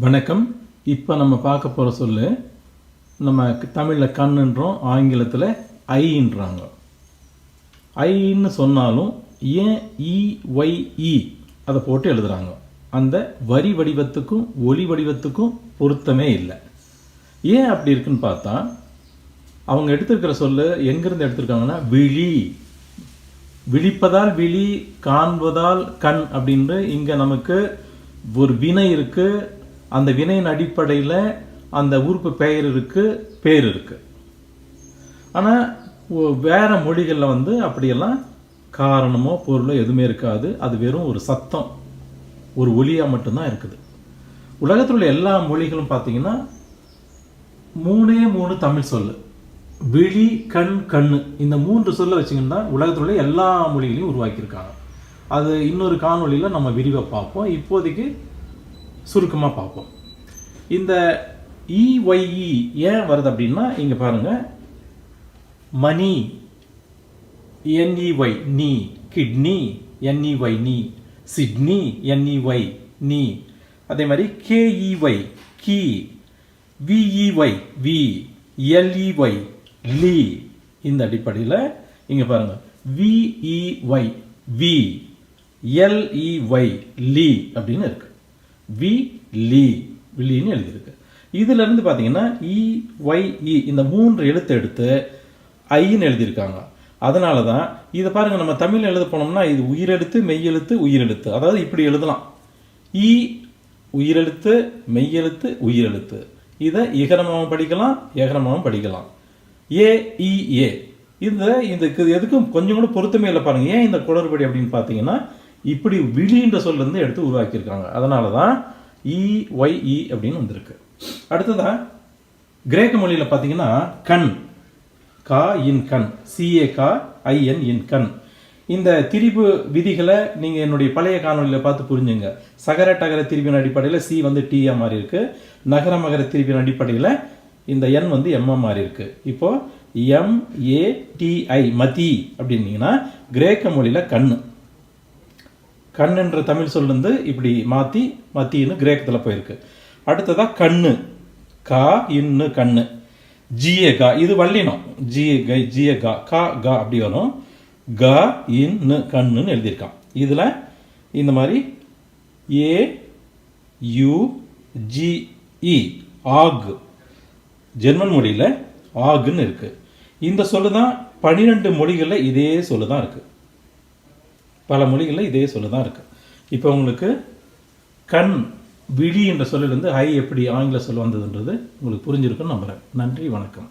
வணக்கம். இப்போ நம்ம பார்க்க போகிற சொல்லு நம்ம தமிழில் கண்ணுன்றோம் ஆங்கிலத்தில் ஐன்றாங்க. ஐன்னு சொன்னாலும் ஏன் இ அதை போட்டு எழுதுகிறாங்க அந்த வரி வடிவத்துக்கும் ஒலி வடிவத்துக்கும் பொருத்தமே இல்லை. ஏன் அப்படி இருக்குன்னு பார்த்தா அவங்க எடுத்திருக்கிற சொல்லு எங்கேருந்து எடுத்திருக்காங்கன்னா விழி. விழிப்பதால் விழி காண்பதால் கண் அப்படின்று இங்கே நமக்கு ஒரு வினை இருக்குது அந்த வினையின் அடிப்படையில் அந்த உறுப்பு பெயர் இருக்கு பேர் இருக்குது ஆனால் வேறு மொழிகளில் வந்து அப்படியெல்லாம் காரணமோ பொருளோ எதுவுமே இருக்காது. அது வெறும் ஒரு சத்தம். ஒரு ஒலியாக மட்டும்தான் இருக்குது. உலகத்தில் உள்ள எல்லா மொழிகளும் பார்த்தீங்கன்னா மூணே மூணு தமிழ் சொல் விழி கண் கண்ணு. இந்த மூன்று சொல்ல வச்சிங்கன்னா உலகத்தில் உள்ள எல்லா மொழிகளையும் உருவாக்கியிருக்காங்க. அது இன்னொரு காணொலியில் நம்ம விரிவாக பார்ப்போம். இப்போதைக்கு சுருக்கமாக பார்ப்போம். இந்த இஒய்இ ஏன் வருது அப்படின்னா இங்கே பாருங்கள் மணி என்இஒய் நீ கிட்னி என்இஒய் நீ சிட்னி என்இஒய் நீ. அதே மாதிரி கேஇஒய் கி விஇஒய் வி எல்இஒய் லீ. இந்த அடிப்படையில் இங்கே பாருங்கள் விஇஒய் வி எல்இஒய் லீ அப்படின்னு இருக்குது வி லீ வில்லின்னு எழுதியிருக்கு. இதுலேருந்து பார்த்தீங்கன்னா இ e, e, இந்த மூன்று எழுத்து எடுத்து ஐன்னு எழுதியிருக்காங்க. அதனால தான் இதை பாருங்கள் நம்ம தமிழ் எழுத போனோம்னா இது உயிரெழுத்து மெய்யெழுத்து உயிரெழுத்து. அதாவது இப்படி எழுதலாம். இ உயிரெழுத்து மெய்யெழுத்து உயிரெழுத்து. இதை இகரமாகவும் படிக்கலாம் ஏகரமாகவும் படிக்கலாம். ஏ இ ஏ இந்த இதுக்கு எதுக்கும் கொஞ்சம் கூட பொருத்தமே இல்லை பாருங்கள் ஏன் இந்த குளறுபடி அப்படின்னு பார்த்தீங்கன்னா இப்படி விழின்ற சொல்லிருந்து எடுத்து உருவாக்கியிருக்காங்க. அதனால தான் இ e, ஒய்இ e அப்படின்னு வந்திருக்கு. அடுத்ததா கிரேக்க மொழியில் பார்த்தீங்கன்னா கண். கா இன் கண். சிஏ கா ஐஎன் இன் கண். இந்த திரிபு விதிகளை நீங்கள் என்னுடைய பழைய காணொலியில் பார்த்து புரிஞ்சுங்க. சகர டகர திரிபின் அடிப்படையில் சி வந்து டிஏ மாறி இருக்கு நகர மகர திரிபின் அடிப்படையில் இந்த என் வந்து எம்ஏ மாறி இருக்கு இப்போ எம்ஏடிஐ மதி அப்படின்னீங்கன்னா கிரேக்க மொழியில் கண்ணு. கண் என்ற தமிழ் சொல்லுந்து இப்படி மாற்றி மத்தின்னு கிரேக்கத்தில் போயிருக்கு. அடுத்ததா கண்ணு. கா இன்னு கண்ணு. ஜிஏ கா. இது வல்லினம் ஜிஏ கை ஜிய கா. கா கா அப்படி வரும். க இன்னு கண்ணுன்னு எழுதியிருக்கான். இதில் இந்த மாதிரி ஏ யு ஜிஇ ஆக். ஜெர்மன் மொழியில் ஆகுன்னு இருக்குது இந்த சொல்லு தான் பன்னிரெண்டு மொழிகளில் இதே சொல்லு தான் இருக்குது பல மொழிகளில் இதே சொல்லு தான் இருக்குது இப்போ உங்களுக்கு கண் விழி என்ற சொல்லிலிருந்து ஐ எப்படி ஆங்கில சொல் வந்ததுன்றது உங்களுக்கு புரிஞ்சிருக்குன்னு நம்புகிறேன் நன்றி வணக்கம்.